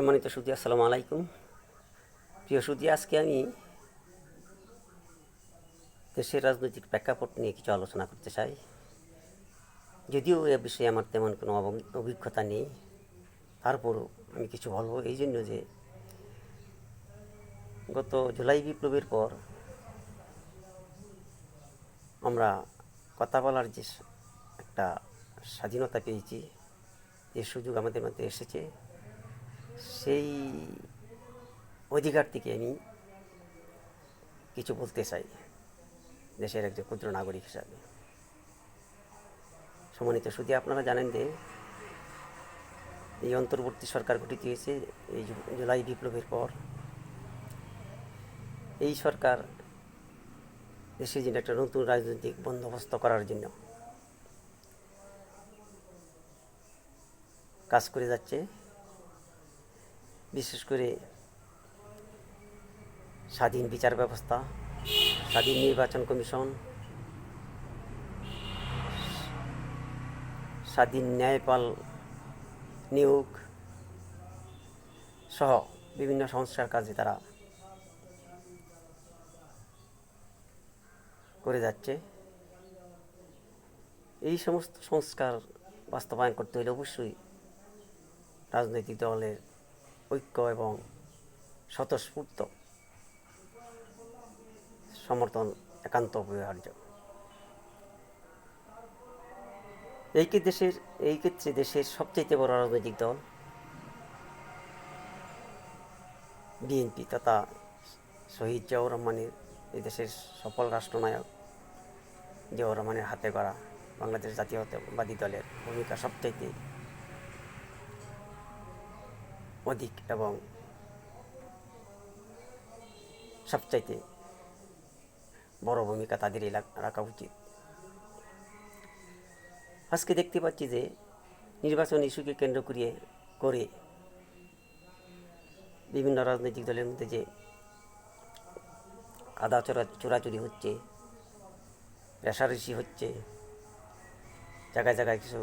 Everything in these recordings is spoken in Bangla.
সম্মানিত সুদী, আসসালামু আলাইকুম। প্রিয় সুদী, আজকে আমি দেশের রাজনৈতিক প্রেক্ষাপট নিয়ে কিছু আলোচনা করতে চাই। যদিও এ বিষয়ে আমার তেমন কোনো অভিজ্ঞতা নেই, তারপরও আমি কিছু বলব। এই জন্য যে গত জুলাই বিপ্লবের পর আমরা কথা বলার যে একটা স্বাধীনতা পেয়েছি যে সুযোগ আমাদের মধ্যে এসেছে। সেই অধিকার থেকে আমি কিছু বলতে চাই দেশের একজন ক্ষুদ্র নাগরিক হিসাবে। সম্মানিত শুধু আপনারা জানেন যে এই অন্তর্বর্তী সরকার গঠিত হয়েছে এই জুলাই বিপ্লবের পর। এই সরকার দেশের জন্য একটা নতুন রাজনৈতিক বন্দোবস্ত করার জন্য কাজ করে যাচ্ছে বিশেষ করে স্বাধীন বিচার ব্যবস্থা, স্বাধীন নির্বাচন কমিশন, স্বাধীন ন্যায়পাল নিয়োগ সহ বিভিন্ন সংস্কার কাজে তারা করে যাচ্ছে। এই সমস্ত সংস্কার বাস্তবায়ন করতে হলে অবশ্যই রাজনৈতিক দলের ঐক্য এবং স্বতঃস্ফূর্ত সমর্থন, একান্ত অপরিহার্য। এই কি দেশের, এই ক্ষেত্রে দেশের সবচেয়ে বড় রাজনৈতিক দল? বিএনপি তথা শহীদ জিয়াউর রহমানের এই দেশের সফল রাষ্ট্রনায়ক জিয়াউর রহমানের হাতে গড়া বাংলাদেশ জাতীয়তাবাদী দলের ভূমিকা সবচাইতে অধিক এবং সবচাইতে বড় ভূমিকা তাদেরই রাখা উচিত। আজকে দেখতে পাচ্ছি যে নির্বাচন ইস্যুকে কেন্দ্র করিয়ে, করে বিভিন্ন রাজনৈতিক দলের মধ্যে যে আদা চোরা, চোরাচুরি হচ্ছে রেশারেশি হচ্ছে, জায়গায় জায়গায় কিছু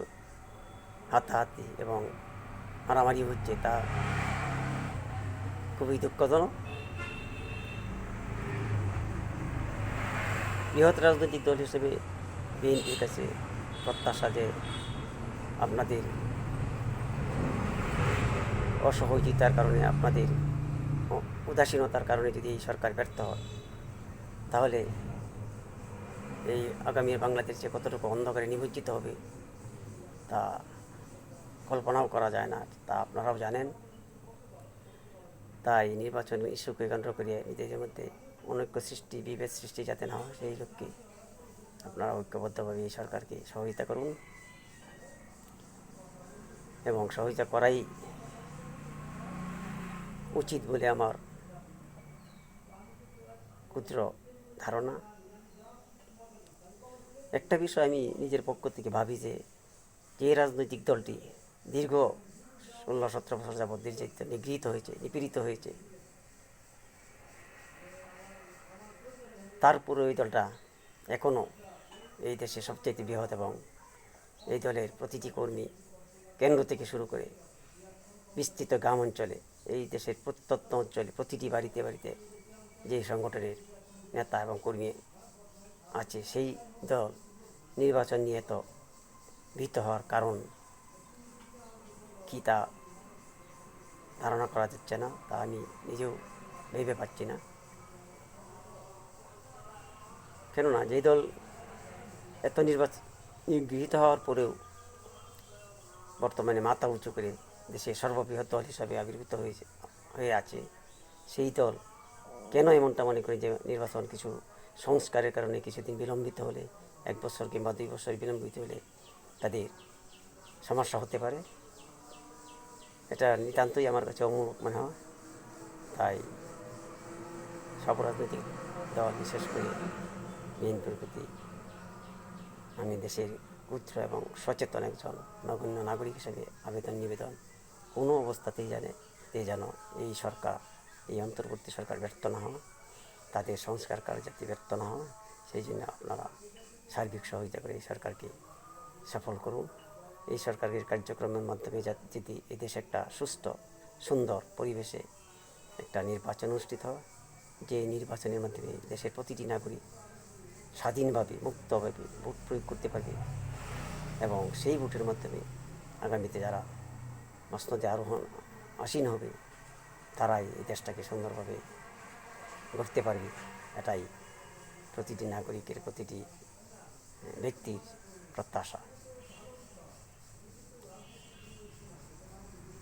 হাতাহাতি এবং মারামারি হচ্ছে, তা খুবই দুঃখজনক। বৃহৎ রাজনৈতিক দল হিসেবে বিএনপির কাছে প্রত্যাশা যে আপনাদের অসহযোগিতার কারণে, আপনাদের উদাসীনতার কারণে যদি এই সরকার ব্যর্থ হয়, তাহলে এই আগামী বাংলাদেশ কতটুকু অন্ধকারে নিমজ্জিত হবে, তা কল্পনাও করা যায় না, তা আপনারাও জানেন। তাই নির্বাচন ইস্যুকে কেন্দ্র করে নিজেদের মধ্যে অনৈক্য সৃষ্টি, বিভেদ সৃষ্টি যাতে না হয়, সেই লক্ষ্যে আপনারা ঐক্যবদ্ধভাবে এই সরকারকে সহযোগিতা করুন এবং সহযোগিতা করাই উচিত বলে আমার ক্ষুদ্র ধারণা। একটা বিষয় আমি নিজের পক্ষ থেকে ভাবি যে যে রাজনৈতিক দলটি দীর্ঘ ষোলো সতেরো বছর যাবৎ নির্যাতিত নিগৃহীত হয়েছে, নিপীড়িত হয়েছে। তারপরে ওই দলটা এখনও এই দেশে সবচেয়ে বৃহৎ এবং এই দলের প্রতিটি কর্মী কেন্দ্র থেকে শুরু করে বিস্তৃত গ্রাম অঞ্চলে, এই দেশের প্রত্যন্ত অঞ্চলে, প্রতিটি বাড়িতে বাড়িতে যে সংগঠনের নেতা এবং কর্মী আছে, সেই দল নির্বাচন নিয়ে তো ভীত হওয়ার কারণ কী তা ধারণা করা যাচ্ছে না, তা আমি নিজেও ভেবে পাচ্ছি না। কেননা যেই দল এত নির্বাচন গৃহীত হওয়ার পরেও বর্তমানে মাথা উঁচু করে দেশের সর্ববৃহৎ দল হিসাবে আবির্ভূত হয়েছে, হয়ে আছে, সেই দল কেন এমনটা মনে করে যে নির্বাচন কিছু সংস্কারের কারণে কিছুদিন বিলম্বিত হলে, এক বছর কিংবা দুই বছর বিলম্বিত হলে তাদের সমস্যা হতে পারে? এটা নিতান্তই আমার কাছে অমূলক মনে হয়। তাই সব রাজনৈতিক দল, বিশেষ করে বিএনপির প্রতি আমি দেশের ক্ষুদ্র এবং সচেতন একজন নগণ্য নাগরিক হিসেবে আবেদন নিবেদন কোনো অবস্থাতেই জানে এ যেন এই সরকার, এই অন্তর্বর্তী সরকার ব্যর্থ না হয়, তাদের সংস্কার কাজ যাতে ব্যর্থ না হয়। সেই জন্য আপনারা সার্বিক সহযোগিতা করে এই সরকারকে সফল করুন। এই সরকারের কার্যক্রমের মাধ্যমে যদি এদেশে একটা সুস্থ, সুন্দর পরিবেশে একটা নির্বাচন অনুষ্ঠিত হয়, যে নির্বাচনের মাধ্যমে দেশের প্রতিটি নাগরিক স্বাধীনভাবে, মুক্তভাবে ভোট প্রয়োগ করতে পারবে এবং সেই ভোটের মাধ্যমে আগামীতে যারা মসনদে আরোহণ আসীন হবে, তারাই এই দেশটাকে সুন্দরভাবে গড়তে পারবে। এটাই প্রতিটি নাগরিকের, প্রতিটি ব্যক্তির প্রত্যাশা।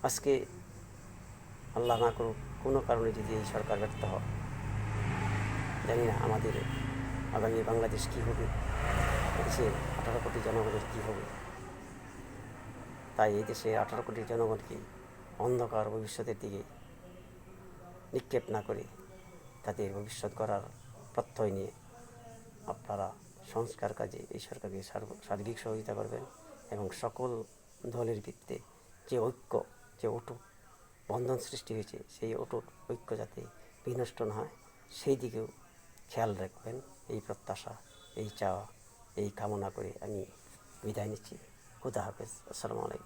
আজকে আল্লাহ না করুক, কোনো কারণে যদি এই সরকার ব্যর্থ হয়। জানি না আমাদের আগামী বাংলাদেশ কী হবে দেশের আঠারো কোটি জনগণের কী হবে। তাই এই দেশে আঠারো কোটি জনগণকে অন্ধকার ভবিষ্যতের দিকে নিক্ষেপ না করে তাদের ভবিষ্যৎ করার প্রত্যয় নিয়ে আপনারা সংস্কার কাজে এই সরকারকে সার্ব- সার্বিক সহযোগিতা করবেন এবং সকল দলের ভিত্তিতে যে ঐক্য যে অটুট বন্ধন সৃষ্টি হয়েছে, সেই অটুট ঐক্য যাতে বিনষ্ট না হয়, সেই দিকেও খেয়াল রাখবেন। এই প্রত্যাশা, এই চাওয়া, এই কামনা করে আমি বিদায় নিচ্ছি। খুদা হাফেজ। আসসালামু আলাইকুম।